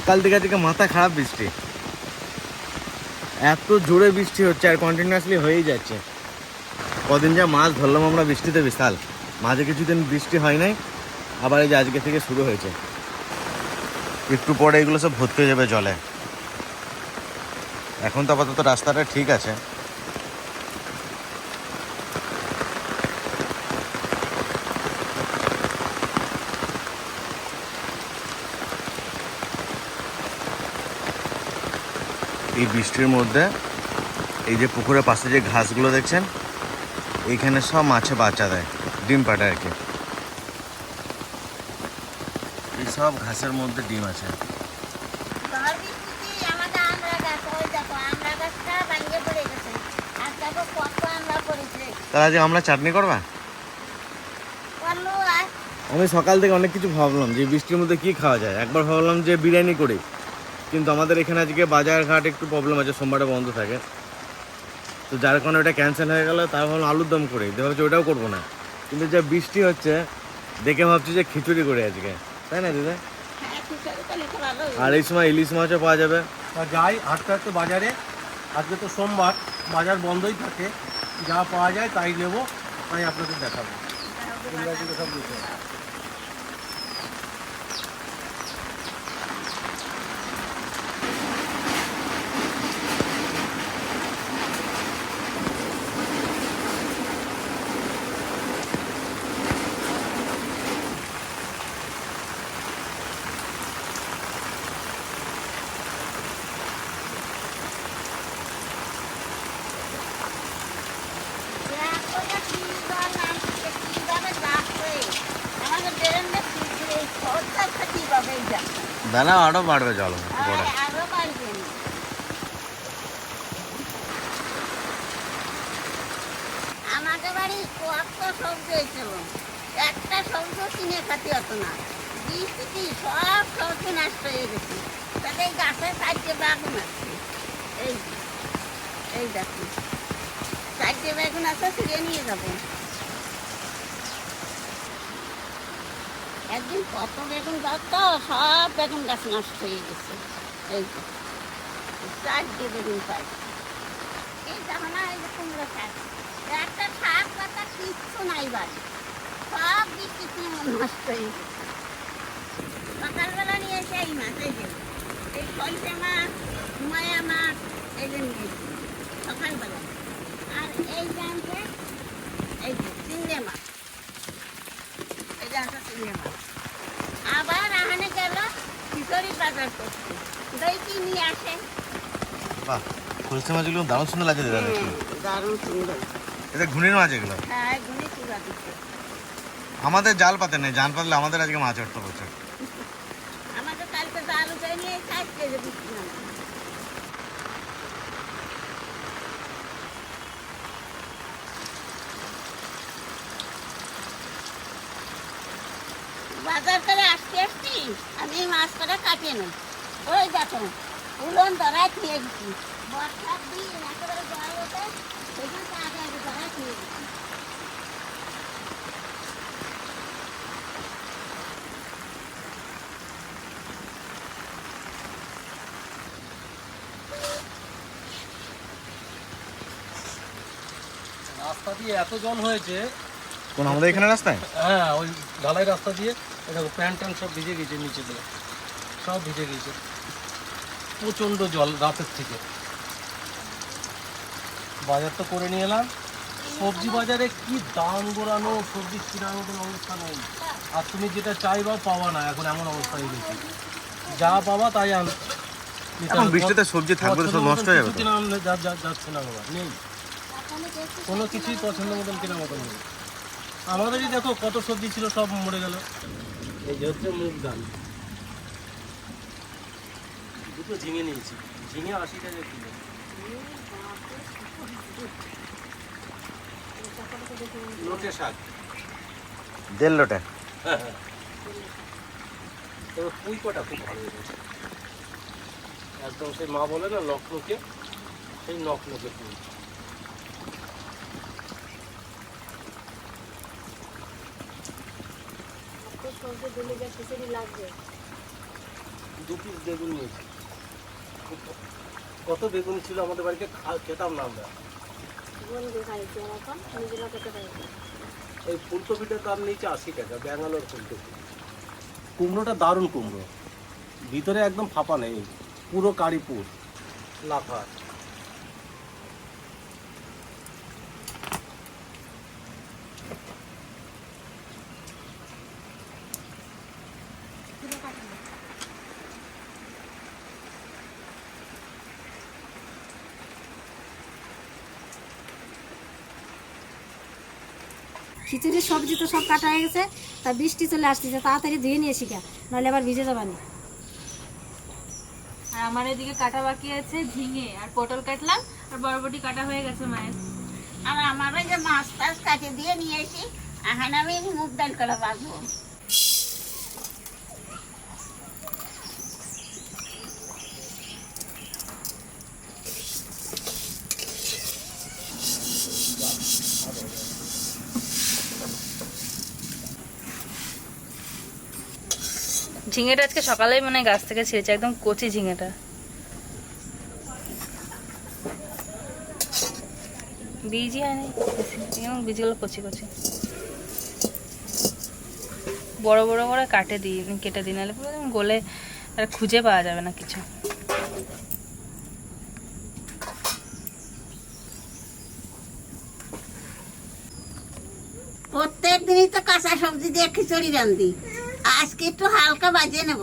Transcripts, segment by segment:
সকাল থেকে আজকে মাথা খারাপ বৃষ্টি। এত জোরে বৃষ্টি হচ্ছে আর কন্টিনিউয়াসলি হয়েই যাচ্ছে। কদিন যা মাছ ধরলাম আমরা বৃষ্টিতে বিশাল। মাঝে কিছুদিন বৃষ্টি হয় নাই, আবার এই যে আজকে থেকে শুরু হয়েছে। একটু পরে এগুলো সব ভর্তি হয়ে যাবে জলে। এখন তো আপাতত রাস্তাটা ঠিক আছে। এই বৃষ্টির মধ্যে এই যে পুকুরের পাশে যে ঘাসগুলো দেখছেন এইখানে সব মাছে বাচ্চা দেয় ডিম পাড়ে আর কি। এই সব ঘাসের মধ্যে ডিম আছে। তাহলে আজকে আমরা চাটনি করবা? আমি সকাল থেকে অনেক কিছু ভাবলাম যে বৃষ্টির মধ্যে কি খাওয়া যায়। একবার ভাবলাম যে বিরিয়ানি করি। কিন্তু আমাদের এখানে আজকে বাজার ঘাট একটু প্রবলেম আছে, সোমবারে বন্ধ থাকে। তো যার কারণে ওটা ক্যান্সেল হয়ে গেল তার ভাবলাম আলুর দম করি। দিয়ে ভাবছি ওটাও করব না। কিন্তু যা বৃষ্টি হচ্ছে, দেখে ভাবছি যে খিচুড়ি করে আজকে। তাই না, দিদা? আর এই সময় ইলিশ মাছও পাওয়া যাবে। যাই হাঁটতে হাঁটতে বাজারে, আজকে তো সোমবার, বাজার বন্ধই থাকে। যা পাওয়া যায় তাই নেব, তাই আপনাদের দেখাবো। সব লিখে দেখো না কি জল নামছে, কীভাবে যাচ্ছে। আমাদের বেরেন্ডা খিচুড়ি, এই খরচাটা কীভাবে এই দানা আরও বাড়বে জল বাড়ি কত সবজি হয়েছিল একটা সবজি কিনে খাতে হতো না বৃষ্টি সব সবজি নষ্ট হয়ে গেছে তাতে এই গাছের চারটে বেগুন আছে এই এই দেখুন চারটে বেগুন আছে ছিঁড়ে নিয়ে যাব একদিন কত বেগুন গাছ তো, সব বেগুন গাছ নষ্ট হয়ে গেছে। এই যে, চারটে বেগুন পাই। এই দেখো কুমড়ো শাক। একটা শাক পাতা কিচ্ছু নাই বাড়ি। সব বৃষ্টিতে নষ্ট হয়ে গেছে। সকালবেলা নিয়ে এসে এই মাছ এই যে এই সলসে মাছ মায়া মাছ এই যে নিয়েছি সকালবেলা। আর এই জানতে এই যে চিংড়ে মাছ। যে মাছ আবার আহানে গেল খিচুড়ি বাজার করতে। দই কি নিয়ে আসে? বাহ খুলসে মাছগুলো দারুণ সুন্দর লাগছে দিদা দেখতে দারুণ সুন্দর। এটা ঘুনির মাছ এগুলো। হ্যাঁ দিচ্ছে। আমাদের জাল পাতে নেই জাল পাতলে আমাদের আজকে মাছ উঠতে বলছে আমাদের কালকে তো আলু নিয়ে কেজি বিক্রি হলো। বাজার করে আসতে আসছি আমি এই মাছ করে কাটিয়ে নেই। ওই দেখো উলন ধরায় খেয়ে গেছি বর্ষার দিন একেবারে জল ওঠে সেখান আগে আগে ধরায় খেয়ে গেছি রাস্তা দিয়ে এত জল হয়েছে। কোন আমাদের এখানে রাস্তায়? হ্যাঁ ওই ঢালাই রাস্তা দিয়ে। দেখো প্যান্ট ট্যান্ট সব ভিজে গেছে নিচে দিয়ে। সব ভিজে গেছে। প্রচণ্ড জল রাতের থেকে। বাজার তো করে নিয়ে এলাম। সবজি বাজারে কি দাম গোড়ানো সবজি কেনার মতন অবস্থা নেই। আর তুমি যেটা চাইবা পাওয়া না এখন এমন অবস্থা হয়ে গেছে যা পাবা তাই আন এখন বৃষ্টিতে সবজি থাকবে সব নষ্ট হয়ে যাবে। কিছু আনলে যা- যা- যাচ্ছে না বাবা নেই। কোনো কিছুই পছন্দ মতন কেনার মতন নেই। আমাদেরই দেখো কত সবজি ছিল সব মরে গেল। এই যে হচ্ছে মুগ ডাল। দুটো ঝিঙে নিয়েছি। ঝিঙে আশি টাকা কিলো। লোটে শাক। দেড় লোটে। তবে পুঁই কটা খুব ভালো হয়েছে। একদম সেই মা বলে না লখনৌকে সেই লখনৌকে পুঁই। দু পিস বেগুন কত বেগুন ছিল আমাদের বাড়িতে? খেতাম না আমরা। এই ফুলকপিটার দাম নিয়েছে আশি টাকা, ব্যাঙ্গালোর ফুলকপি। কুমড়োটা দারুণ কুমড়ো। ভিতরে একদম ফাঁপা নেই, পুরো কারিপুর লাফা খিচুড়ির সবজি তো সব কাটা হয়ে গেছে তা বৃষ্টি চলে আসতেছে তাড়াতাড়ি ধুয়ে নিয়ে শিখা নাহলে আবার ভিজে যাবানি আর আমার এদিকে কাটা বাকি আছে ঝিঙে আর পটল কাটলাম আর বরবটি কাটা হয়ে গেছে মায়ের। আর আমার ওই যে মাছ টাছ কাটে দিয়ে নিয়ে এসি এখন আমি মুগ ডাল করা বাঁচবো ঝিঙেটা আজকে সকালেই মানে গাছ থেকে ছিঁড়েছে, একদম কচি ঝিঙেটা। বীজই এবং বীজগুলো কচি কচি। বড় বড় করে কাটে দিই, কেটে দিই, নাহলে পুরো গলে আর খুঁজে পাওয়া যাবে না কিছু। প্রত্যেক দিনই তো কাঁচা সবজি দিয়ে খিচুড়ি রান্ধি আজকে একটু হালকা বাজিয়ে নেব।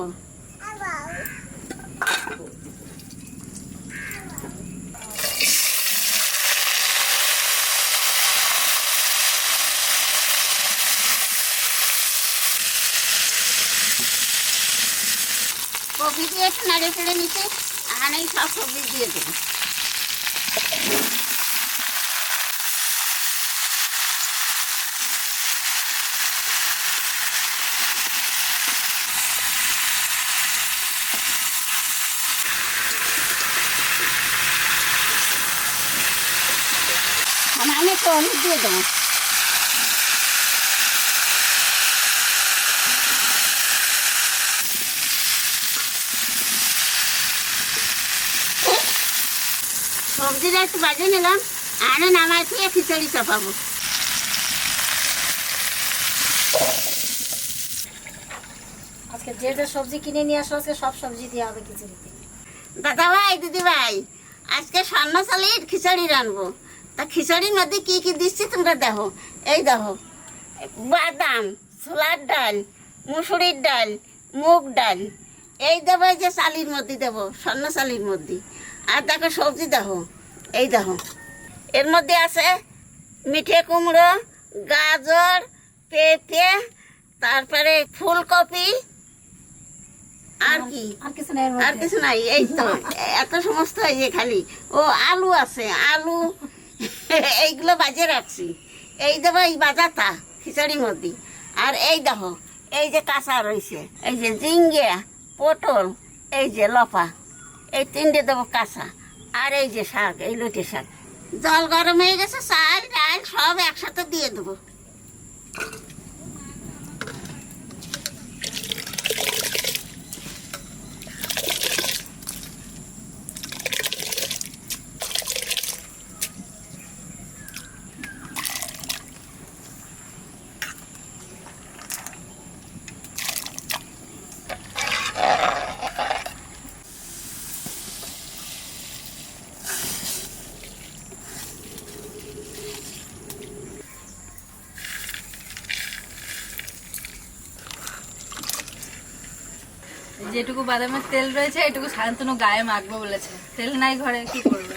কপি দিয়ে একটু নাড়ে চেড়ে নিতে এই সব সবজি দিয়ে দেবো। আমি একটু হলুদ দিয়ে দেবো। সবজিটা একটু বাজে নিলাম আরে নামাই দিয়ে খিচুড়ি চাপাবো। আজকে যে যে সবজি কিনে নিয়ে আসো আজকে সব সবজি দিয়ে হবে খিচুড়িতে। দাদা ভাই দিদি ভাই আজকে স্বর্ণ চালের খিচুড়ি রানবো তা খিচুড়ির মধ্যে কি কি দিচ্ছি তোমরা দেখো। এই দেখো বাদাম ছোলার ডাল মুসুরির ডাল মুগ ডাল। এই দেবো এই যে চালির মধ্যে দেবো স্বর্ণ চালির মধ্যে। আর দেখো সবজি দেখো এই দেখো। এর মধ্যে আছে মিঠে কুমড়ো গাজর পেঁপে তারপরে ফুলকপি। আর কি? আর কিছু নেই এর আর মধ্যে। কিছু নাই এই তো এত সমস্ত এই খালি। ও আলু আছে আলু এইগুলো বাজে রাখছি। এই দেবো এই বাজাতা খিচুড়ির মধ্যে। আর এই দেখো, এই যে কাঁচা রয়েছে, এই যে জিঙ্গে পটল, এই যে লফা, এই তিনটে দেবো কাঁচা। আর এই যে শাক, এই লুটি শাক। জল গরম হয়ে গেছে, চাল, ডাল সব একসাথে দিয়ে দেবো। যেটুকু বাদামের তেল রয়েছে এটুকু শান্তনু গায়ে মাখবো বলেছে। তেল নাই ঘরে কি করবে?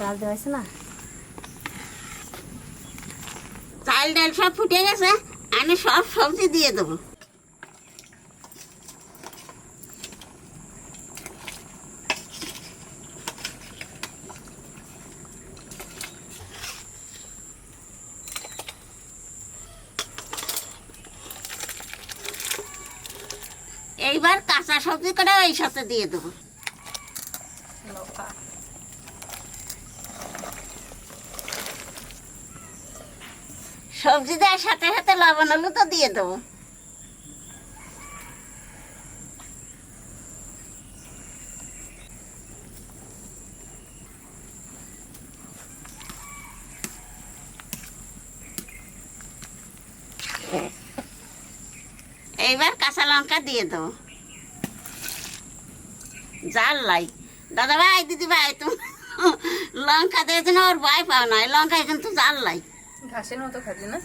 ডাল দেওয়া হয়েছে না? চাল ডাল সব ফুটে গেছে আমি সব সবজি দিয়ে দেবো এইবার কাঁচা সবজি করে এই সাথে দিয়ে দেবো। সবজি দেওয়ার সাথে সাথে লবণ হলু তো দিয়ে দেবো। এইবার কাঁচা লঙ্কা দিয়ে দেবো। জাল লাই। দাদা ভাই দিদি ভাই তুমি লঙ্কা দিয়ে জন্য ওর ভয় পাও না লঙ্কা কিন্তু জাল লাই। ঘাসের মতো খাবি না?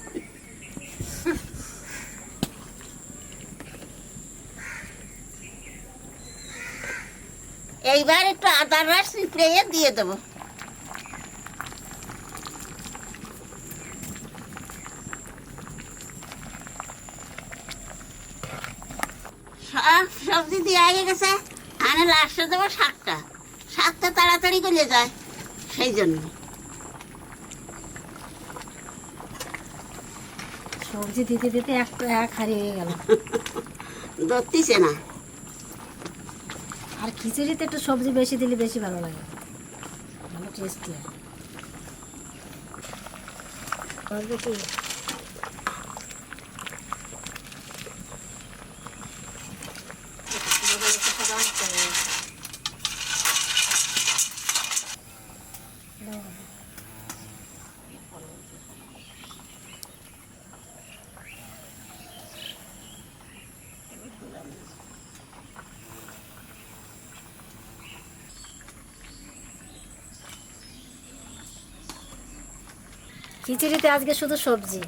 এইবার একটু আদার রস চিপড়ে দিয়ে দেবো। সব সবজি দিয়ে আগে গেছে? আনে লাস্টে দেবো শাকটা শাকটা তাড়াতাড়ি গলে যায় সেই জন্য। সবজি দিতে দিতে এক এক হারিয়ে গেল। ধরতিছে না। আর খিচুড়িতে একটু সবজি বেশি দিলে বেশি ভালো লাগে। ভালো টেস্টি হয় করবে কি খিচুড়িতে আজকে শুধু সবজি।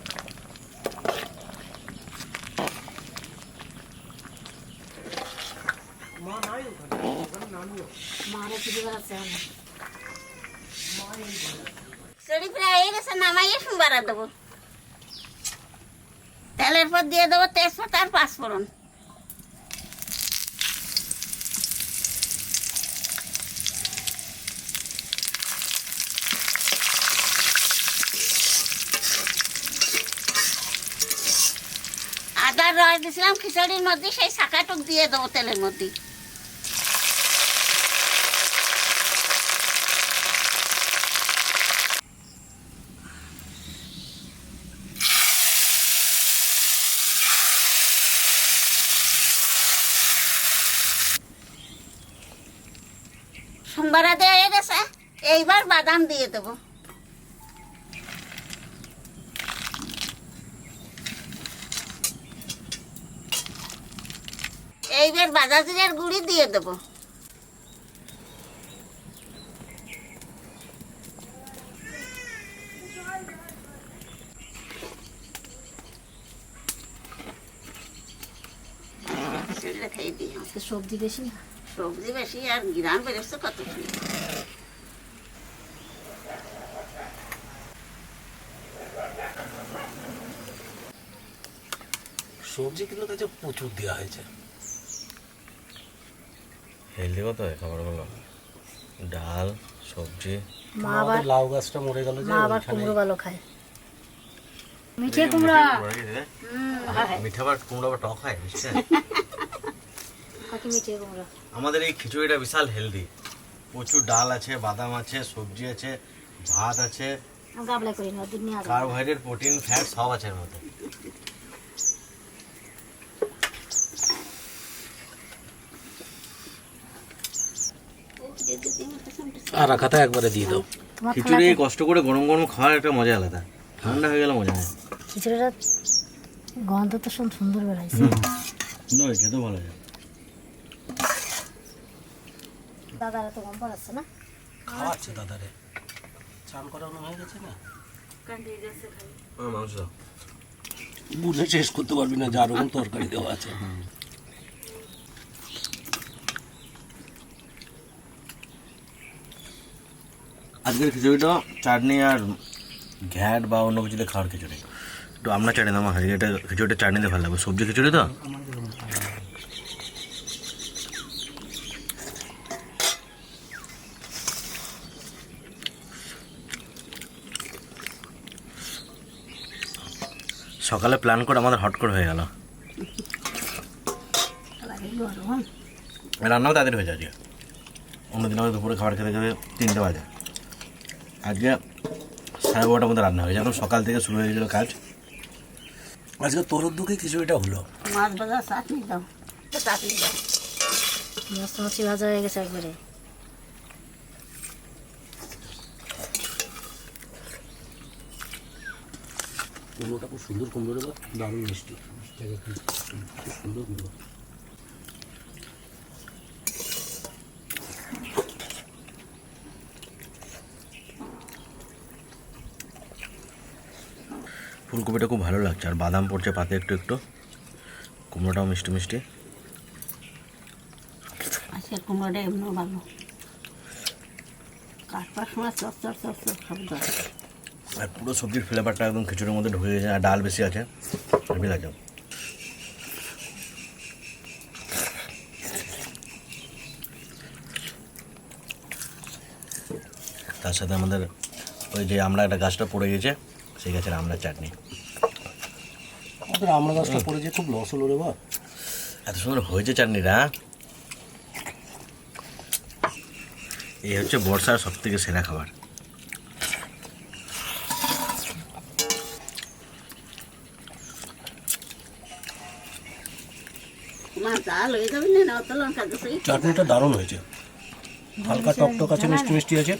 তেলের পর দিয়ে দেবো তেজপাতা আর পাঁচফোড়ন। রস খিচুড়ির মধ্যে সেই শাকাটুক দিয়ে দেবো তেলের মধ্যে। সোমবার হয়ে গেছে, এইবার বাদাম দিয়ে দেবো। এইবার বাজার জিরের গুঁড়ি দিয়ে দেবো। সবজি বেশি সবজি বেশি আর গ্রাম বেরোচ্ছে কত। সবজি কিন্তু তাতে প্রচুর দেওয়া হয়েছে। হেলদি কত হয়? খাবারগুলো ডাল সবজি। মা আবার লাউ গাছটা মরে গেল যে মা আবার কুমড়ো ভালো খায়। মিঠে কুমড়া। মিঠা বার কুমড়া বা টক হয় মিষ্টি মিঠে কুমড়া। আমাদের এই খিচুড়িটা বিশাল হেলদি। প্রচুর ডাল আছে বাদাম আছে সবজি আছে ভাত আছে। কার্বোহাইড্রেট প্রোটিন ফ্যাট সব আছে এর মধ্যে। আর রাখাটা একবারে দিয়ে দাও। খিচুড়ি কষ্ট করে গরম গরম খাওয়ার একটা মজা আলাদা। ঠান্ডা হয়ে গেলে মজা নেই খিচুড়িটা গন্ধ তো শুন সুন্দর বেড়াইছে নয় খেতেও ভালো লাগে দাদারা তো গম পাড়াচ্ছে না? খাওয়াচ্ছে দাদারে। চান করানো হয়ে গেছে না? মাংস। বুঝে শেষ করতে পারবি না যা রকম তরকারি দেওয়া আছে। আজকের খিচুড়িটা চাটনি আর ঘ্যাট বা অন্য কিছুতে খাওয়ার খিচুড়ি। একটু আপনার চাটনি দাম হয় এটা খিচুড়িটা চাটনিতে ভালো লাগবে। সবজি খিচুড়ি তো? সকালে প্ল্যান করে আমাদের হট করে হয়ে গেল। রান্নাও তাদের হয়ে যায় অন্যদিন আমাদের দুপুরে খাবার খেতে খেতে তিনটে বাজে। আজকে সাড়ে বারোটার মধ্যে রান্না হয়েছে এখন সকাল থেকে শুরু হয়ে গেছিল কাজ। আজকে তোর দুঃখে কিছু এটা হলো? মাছ ভাজা চাটনি দাও। চাটনি দাও। মস্ত মচ্ছি ভাজা হয়ে গেছে একবারে। কুমড়োটা খুব সুন্দর কুমড়ো দারুণ মিষ্টি। খুব সুন্দর কুমড়ো। ফুলকপিটা খুব ভালো লাগছে। আর বাদাম পড়ছে পাতে একটু একটু। কুমড়োটাও মিষ্টি মিষ্টি। আজকের কুমড়োটা এমনিও ভালো। কাটবার সময় চপ চপ চপ চপ শব্দ আর পুরো সবজির ফ্লেভারটা একদম খিচুড়ির মধ্যে ঢুকে গেছে আর ডাল বেশি আছে। হেভি তার সাথে আমাদের ওই যে আমরা একটা গাছটা পড়ে গেছে সেই গাছের আমড়ার চাটনি। আমাদের আমরা গাছটা পড়েছে খুব লস হলো রে বা এত সুন্দর হয়েছে চাটনিটা। হ্যাঁ? এই হচ্ছে বর্ষার সব থেকে সেরা খাবার। হয়ে চাটনিটা দারুণ হয়েছে। হালকা টকটক আছে মিষ্টি মিষ্টি আছে।